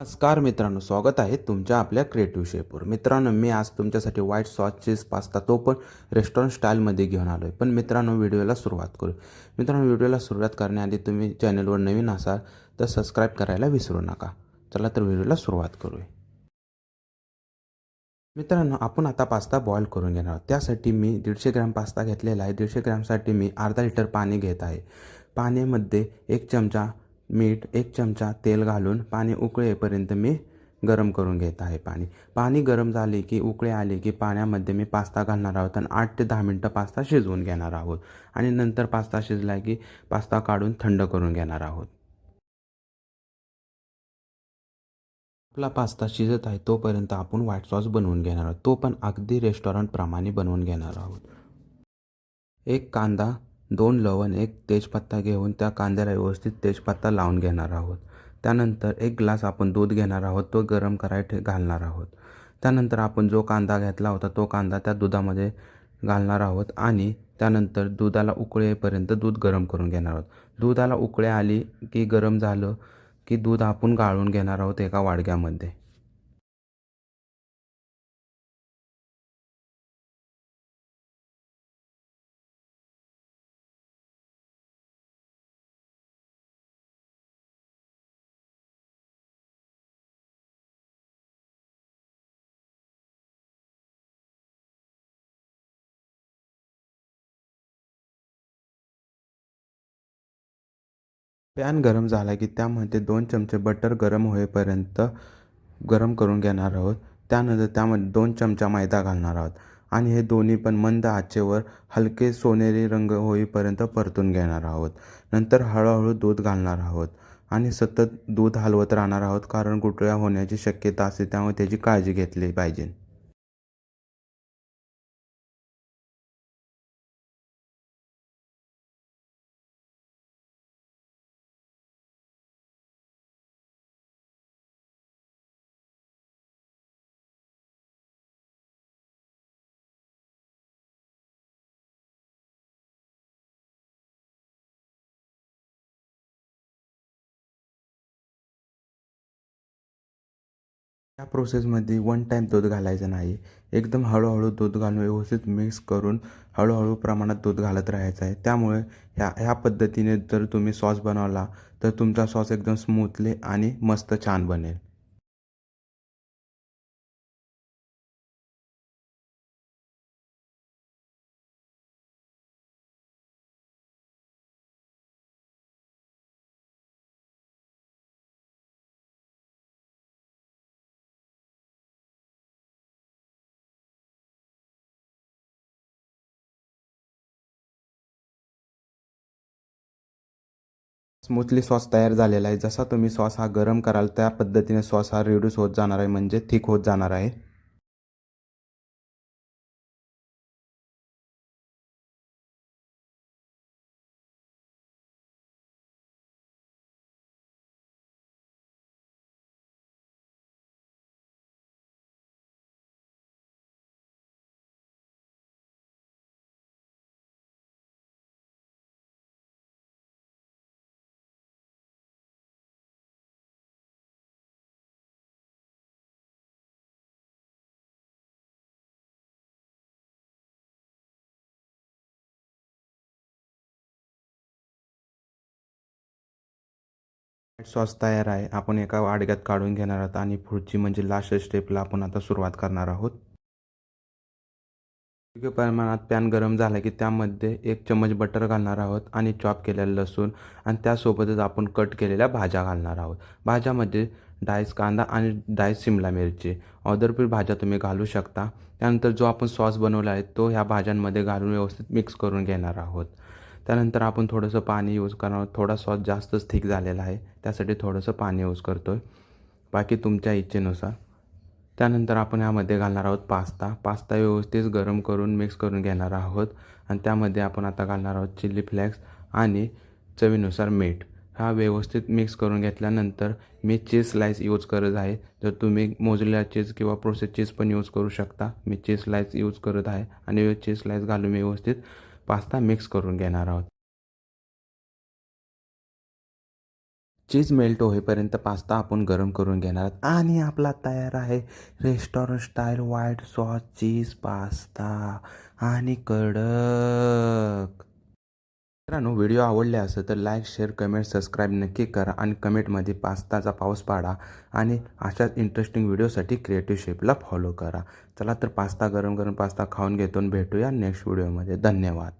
नमस्कार मित्रांनो स्वागत आहे तुमच्या आपल्या क्रिएटिव्ह शेपवर मित्रांनो मी आज तुमच्यासाठी व्हाईट सॉस चीज पास्ता तो पण रेस्टॉरंट स्टाईलमध्ये घेऊन आलो आहे पण मित्रांनो व्हिडिओला सुरुवात करू. मित्रांनो व्हिडिओला सुरुवात करण्याआधी तुम्ही चॅनलवर नवीन असाल तर सबस्क्राईब करायला विसरू नका. चला तर व्हिडिओला सुरुवात करूया. मित्रांनो आपण आता पास्ता बॉईल करून घेणार आहोत. त्यासाठी मी दीडशे ग्रॅम पास्ता घेतलेला आहे. दीडशे ग्रॅमसाठी मी अर्धा लिटर पाणी घेत आहे. पाण्यामध्ये एक चमचा मीठ एक चमचा तेल घालून पाणी उकळेपर्यंत मी गरम करून घेत आहे पाणी. पाणी गरम झाले की उकळे आले की पाण्यामध्ये मी पास्ता घालणार आहोत आणि आठ ते दहा मिनटं पास्ता शिजवून घेणार आहोत आणि नंतर पास्ता शिजला की पास्ता काढून थंड करून घेणार आहोत. आपला पास्ता शिजत आहे तोपर्यंत आपण व्हाईट सॉस बनवून घेणार आहोत. तो पण अगदी रेस्टॉरंटप्रमाणे बनवून घेणार आहोत. एक कांदा दोन लवण एक तेजपत्ता घेऊन त्या कांद्याला व्यवस्थित तेजपत्ता लावून घेणार आहोत. त्यानंतर एक ग्लास आपण दूध घेणार आहोत तो गरम करायला ठे घालणार आहोत. त्यानंतर आपण जो कांदा घेतला होता तो कांदा त्या दुधामध्ये घालणार आहोत आणि त्यानंतर दुधाला उकळे येईपर्यंत दूध गरम करून घेणार आहोत. दुधाला उकळे आली की गरम झालं की दूध आपण गाळून घेणार आहोत एका वाडग्यामध्ये. पॅन गरम झाला की त्यामध्ये दोन चमचे बटर गरम होईपर्यंत गरम करून घेणार आहोत. त्यानंतर त्यामध्ये दोन चमचा मैदा घालणार आहोत. आणि हे दोन्ही पण मंद आचेवर हलके सोनेरी रंग होईपर्यंत परतून घेणार आहोत. नंतर हळूहळू दूध घालणार आहोत. आणि सतत दूध हलवत राहणार आहोत कारण गुटळ्या होण्याची शक्यता असते त्यामुळे त्याची काळजी घेतली पाहिजे. प्रोसेसमध्ये वन टाईम दूध घालायचं नाही. एकदम हळूहळू दूध घालून व्यवस्थित मिक्स करून हळूहळू प्रमाणात दूध घालत राहायचं आहे. त्यामुळे ह्या ह्या पद्धतीने जर तुम्ही सॉस बनवला तर तुमचा सॉस एकदम स्मूथली आणि मस्त छान बनेल. स्मूथली सॉस तयार झालेला आहे. जसा तुम्ही सॉस हा गरम कराल त्या पद्धतीने सॉस हा रिड्यूस होत जाणार आहे. म्हणजे थिक होत जाणार आहे. सॉस तयार आहे. आपण एका वाडग्यात काढून घेणार आहोत आणि पुढची म्हणजे लास्ट स्टेपला आपण आता सुरुवात करणार आहोत. योग्य प्रमाणात पॅन गरम झाला की त्यामध्ये एक चम्मच बटर घालणार आहोत आणि चॉप केलेलं लसूण आणि त्यासोबतच आपण कट केलेल्या भाज्या घालणार आहोत. भाज्यामध्ये डायस कांदा आणि डायस शिमला मिरची. ऑदरपीर भाज्या तुम्ही घालू शकता. त्यानंतर जो आपण सॉस बनवला आहे तो ह्या भाज्यांमध्ये घालून व्यवस्थित मिक्स करून घेणार आहोत. त्यानंतर आपण थोडंसं पाणी यूज करणार आहोत. थोडा सॉस जास्तच थिक झालेला आहे. त्यासाठी थोडंसं पाणी यूज करतो आहे बाकी तुमच्या इच्छेनुसार. त्यानंतर आपण यामध्ये घालणार आहोत पास्ता. पास्ता व्यवस्थित गरम करून मिक्स करून घेणार आहोत. आणि त्यामध्ये आपण आता घालणार आहोत चिल्ली फ्लेक्स आणि चवीनुसार मीठ. हा व्यवस्थित मिक्स करून घेतल्यानंतर मी चीज स्लाईस यूज करत आहे. जर तुम्ही मोजलेला चीज किंवा प्रोसेस चीज पण यूज करू शकता. मी चीज स्लाईस यूज करत आहे. आणि चीज स्लाईस घालून मी व्यवस्थित पास्ता मिक्स करून घेणार आहोत. चीज मेल्ट होईपर्यंत पास्ता आपण गरम करून घेणार आहोत. आणि आपला तयार आहे restaurant style white sauce cheese pasta. आणि कडक. मित्रांनो व्हिडिओ आवडले असेल तर लाईक शेअर कमेंट सबस्क्राईब नक्की करा आणि कमेंटमध्ये पास्ताचा पाऊस पाडा आणि अशाच इंटरेस्टिंग व्हिडिओसाठी क्रिएटिव्ह शेपला फॉलो करा. चला तर पास्ता गरम गरम पास्ता खाऊन घेतो आणि भेटूया नेक्स्ट व्हिडिओमध्ये धन्यवाद.